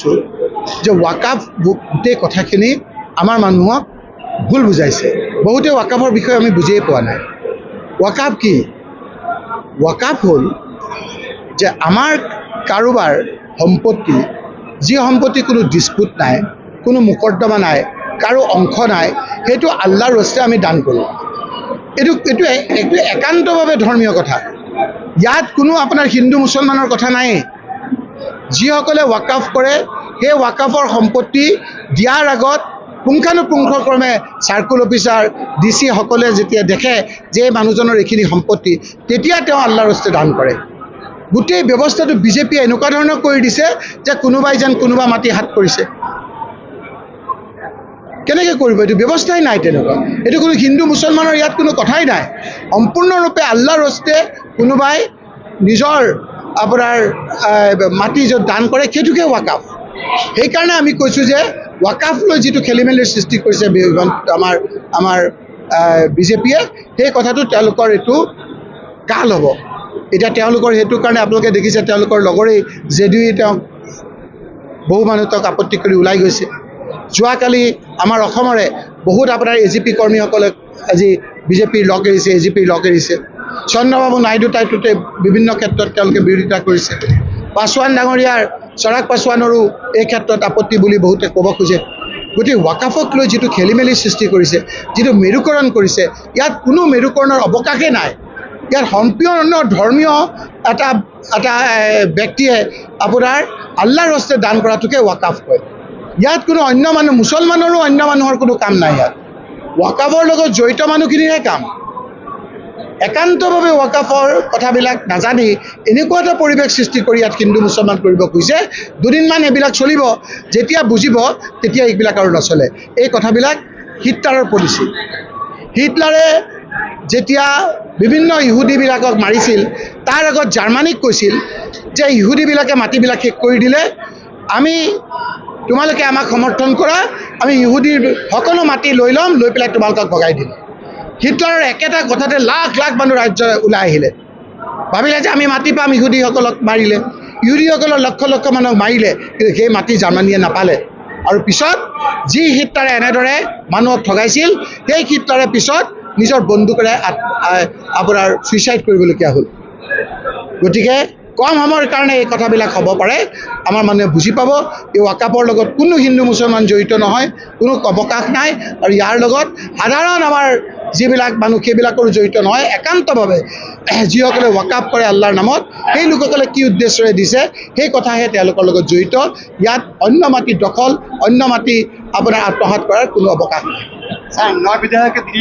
পাইছোঁ যে ৱাকাফ গোটেই কথাখিনি আমাৰ মানুহক ভুল বুজাইছে। বহুতে ৱাকাফৰ বিষয়ে আমি বুজিয়ে পোৱা নাই। ৱাকাফ কি? ৱাকাফ হ'ল যে আমাৰ কাৰোবাৰ সম্পত্তি, যি সম্পত্তি কোনো ডিছপুট নাই, কোনো মোকৰ্দমা নাই, কাৰো অংশ নাই, সেইটো আল্লাহৰ ৰস্তে আমি দান কৰোঁ। এইটো এইটো এইটো একান্তভাৱে ধৰ্মীয় কথা। ইয়াত কোনো আপোনাৰ হিন্দু মুছলমানৰ কথা নাই যিসকলে ৱাকাফ কৰে, সেই ৱাকাফৰ সম্পত্তি দিয়াৰ আগত পুংখানুপুংখক্ৰমে চাৰ্কুল অফিচাৰ ডি চি সকলে যেতিয়া দেখে যে এই মানুহজনৰ এইখিনি সম্পত্তি, তেতিয়া তেওঁ আল্লাহৰ ৰস্তে দান কৰে। গোটেই ব্যৱস্থাটো বিজেপিয়ে এনেকুৱা ধৰণৰ কৰি দিছে যে কোনোবাই যেন কোনোবা মাটি হাত কৰিছে। কেনেকৈ কৰিব এইটো? ব্যৱস্থাই নাই তেনেকুৱা। এইটো কোনো হিন্দু মুছলমানৰ ইয়াত কোনো কথাই নাই। সম্পূৰ্ণৰূপে আল্লাহৰ ৰস্তে কোনোবাই নিজৰ আপোনাৰ মাটি য'ত দান কৰে সেইটোকে ৱাকাফ। সেইকাৰণে আমি কৈছোঁ যে ৱাকাফ লৈ যিটো খেলি মেলিৰ সৃষ্টি কৰিছে আমাৰ আমাৰ বিজেপিয়ে সেই কথাটো তেওঁলোকৰ এইটো কাল হ'ব। এতিয়া তেওঁলোকৰ সেইটো কাৰণে আপোনালোকে দেখিছে তেওঁলোকৰ লগৰেই জে ডি ইউ তেওঁক বহু মানুহ তেওঁক আপত্তি কৰি ওলাই গৈছে। যোৱাকালি আমাৰ অসমৰে বহুত আপোনাৰ এ জি পি কৰ্মীসকলে আজি বিজেপিৰ লগ এৰিছে এ জি পিৰ লগ এৰিছে। চন্দ্ৰবাবু নাইডু তাইটোতে বিভিন্ন ক্ষেত্ৰত তেওঁলোকে বিৰোধিতা কৰিছে। পাছোৱান ডাঙৰীয়াৰ চৰাগ পাছোৱানৰো এই ক্ষেত্ৰত আপত্তি বুলি বহুতে ক'ব খোজে। গতিকে ৱাকাফক লৈ যিটো খেলি মেলি সৃষ্টি কৰিছে, যিটো মেৰুকৰণ কৰিছে, ইয়াত কোনো মেৰুকৰণৰ অৱকাশেই নাই। ইয়াত সম্পূৰ্ণ ধৰ্মীয় এটা এটা ব্যক্তিয়ে আপোনাৰ আল্লাহৰ হস্তে দান কৰাটোকে ৱাকাফ কয়। ইয়াত কোনো অন্য মানুহ, মুছলমানৰো অন্য মানুহৰ কোনো কাম নাই ইয়াত। ৱাকাফৰ লগত জড়িত মানুহখিনিৰহে কাম। একান্তভাৱে ৱাকাফৰ কথাবিলাক নাজানি এনেকুৱা এটা পৰিৱেশ সৃষ্টি কৰি ইয়াত হিন্দু মুছলমান কৰিব খুজিছে। দুদিনমান এইবিলাক চলিব, যেতিয়া বুজিব, তেতিয়া এইবিলাক আৰু নচলে। এই কথাবিলাক হিটলাৰৰ পলিচি হিটলাৰে যেতিয়া বিভিন্ন ইহুদীবিলাকক মাৰিছিল, তাৰ আগত জাৰ্মানীক কৈছিল যে ইহুদীবিলাকে মাটিবিলাক শেষ কৰি দিলে, আমি তোমালোকে আমাক সমৰ্থন কৰা, আমি ইহুদীৰ সকলো মাটি লৈ ল'ম, লৈ পেলাই তোমালোকক ভগাই দিম। হিটলাৰৰ একেটা কথাতে লাখ লাখ মানুহ ৰাজ্য ওলাই আহিলে। ভাবিলে যে আমি মাটি পাম ইহুদীসকলক মাৰিলে। ইহুদীসকলৰ লক্ষ লক্ষ মানুহক মাৰিলে কিন্তু সেই মাটি জাৰ্মানীয়ে নাপালে। আৰু পিছত যি হিটলাৰে এনেদৰে মানুহক ঠগাইছিল সেই হিটলাৰে পিছত নিজৰ বন্দুকেৰে আপোনাৰ ছুইচাইড কৰিবলগীয়া হ'ল। গতিকে কম সময়ৰ কাৰণে এই কথাবিলাক হ'ব পাৰে। আমাৰ মানুহে বুজি পাব। এই ৱাকাপৰ লগত কোনো হিন্দু মুছলমান জড়িত নহয় কোনো অৱকাশ নাই। আৰু ইয়াৰ লগত সাধাৰণ আমাৰ যিবিলাক মানুহ সেইবিলাকৰ জড়িত নহয়, একান্তভাৱে যিসকলে ৱাকাপ কৰে আল্লাহৰ নামত, সেই লোকসকলে কি উদ্দেশ্যৰে দিছে, সেই কথাহে তেওঁলোকৰ লগত জড়িত। ইয়াত অন্য মাটি দখল, অন্য মাটি আপোনাৰ আত্মসাত কৰাৰ কোনো অৱকাশ নাই।